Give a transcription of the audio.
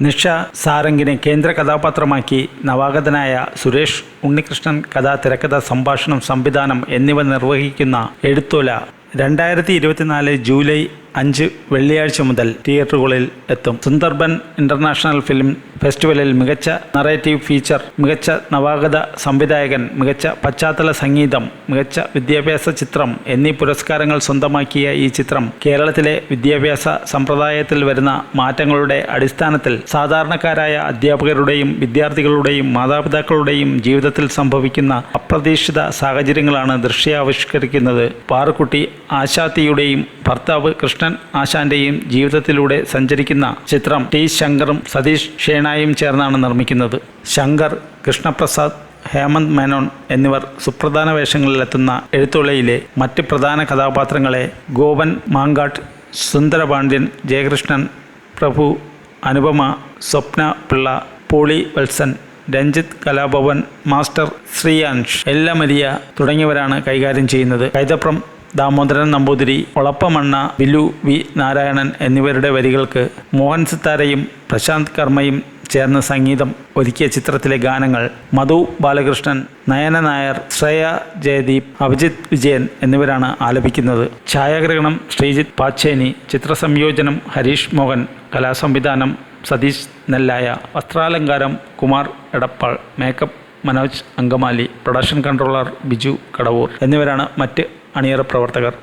നിഷ സാരംഗിനെ കേന്ദ്ര കഥാപാത്രമാക്കി നവാഗതനായ സുരേഷ് ഉണ്ണികൃഷ്ണൻ കഥ തിരക്കഥ സംഭാഷണം സംവിധാനം എന്നിവ നിർവഹിക്കുന്ന എഴുത്തോല രണ്ടായിരത്തി ഇരുപത്തിനാല് ജൂലൈ അഞ്ച് വെള്ളിയാഴ്ച മുതൽ തിയേറ്ററുകളിൽ എത്തും. സുന്ദർബൻ ഇന്റർനാഷണൽ ഫിലിം ഫെസ്റ്റിവലിൽ മികച്ച നറേറ്റീവ് ഫീച്ചർ മികച്ച നവാഗത സംവിധായകൻ മികച്ച പശ്ചാത്തല സംഗീതം മികച്ച വിദ്യാഭ്യാസ ചിത്രം എന്നീ പുരസ്കാരങ്ങൾ സ്വന്തമാക്കിയ ഈ ചിത്രം കേരളത്തിലെ വിദ്യാഭ്യാസ സമ്പ്രദായത്തിൽ വരുന്ന മാറ്റങ്ങളുടെ അടിസ്ഥാനത്തിൽ സാധാരണക്കാരായ അധ്യാപകരുടെയും വിദ്യാർത്ഥികളുടെയും മാതാപിതാക്കളുടെയും ജീവിതത്തിൽ സംഭവിക്കുന്ന അപ്രതീക്ഷിത സാഹചര്യങ്ങളാണ് ദൃശ്യാവിഷ്കരിക്കുന്നത്. പാറുക്കുട്ടി ആശാത്തിയുടെയും ഭർത്താവ് കൃഷ്ണൻ ആശാന്റെയും ജീവിതത്തിലൂടെ സഞ്ചരിക്കുന്ന ചിത്രം ടി ശങ്കറും സതീഷ് ഷേണായും ചേർന്നാണ് നിർമ്മിക്കുന്നത്. ശങ്കർ കൃഷ്ണപ്രസാദ് ഹേമന്ത് മേനോൻ എന്നിവർ സുപ്രധാന വേഷങ്ങളിലെത്തുന്ന എഴുത്തുള്ളയിലെ മറ്റ് പ്രധാന കഥാപാത്രങ്ങളെ ഗോപൻ മാങ്കാട്ട് സുന്ദരപാണ്ഡ്യൻ ജയകൃഷ്ണൻ പ്രഭു അനുപമ സ്വപ്ന പിള്ള പോളി വത്സൻ രഞ്ജിത്ത് കലാഭവൻ മാസ്റ്റർ ശ്രീയാൻഷ് എല്ലമരിയ തുടങ്ങിയവരാണ് കൈകാര്യം ചെയ്യുന്നത്. കൈതപ്രം ദാമോദരൻ നമ്പൂതിരി ഒളപ്പമണ്ണ ബിലു വി നാരായണൻ എന്നിവരുടെ വരികൾക്ക് മോഹൻ സിത്താരയും പ്രശാന്ത് കർമ്മയും ചേർന്ന സംഗീതം ഒരുക്കിയ ചിത്രത്തിലെ ഗാനങ്ങൾ മധു ബാലകൃഷ്ണൻ നയന നായർ ശ്രേയ ജയദീപ് അഭിജിത് വിജയൻ എന്നിവരാണ് ആലപിക്കുന്നത്. ഛായാഗ്രഹണം ശ്രീജിത്ത് പാച്ചേനി ചിത്രസംയോജനം ഹരീഷ് മോഹൻ കലാസംവിധാനം Satheesh Nellaya വസ്ത്രാലങ്കാരം Kumar Edappal makeup Manoj Angamaly production controller Biju Kadavoor എന്നിവരാണ് മറ്റ് അണിയറ പ്രവർത്തകർ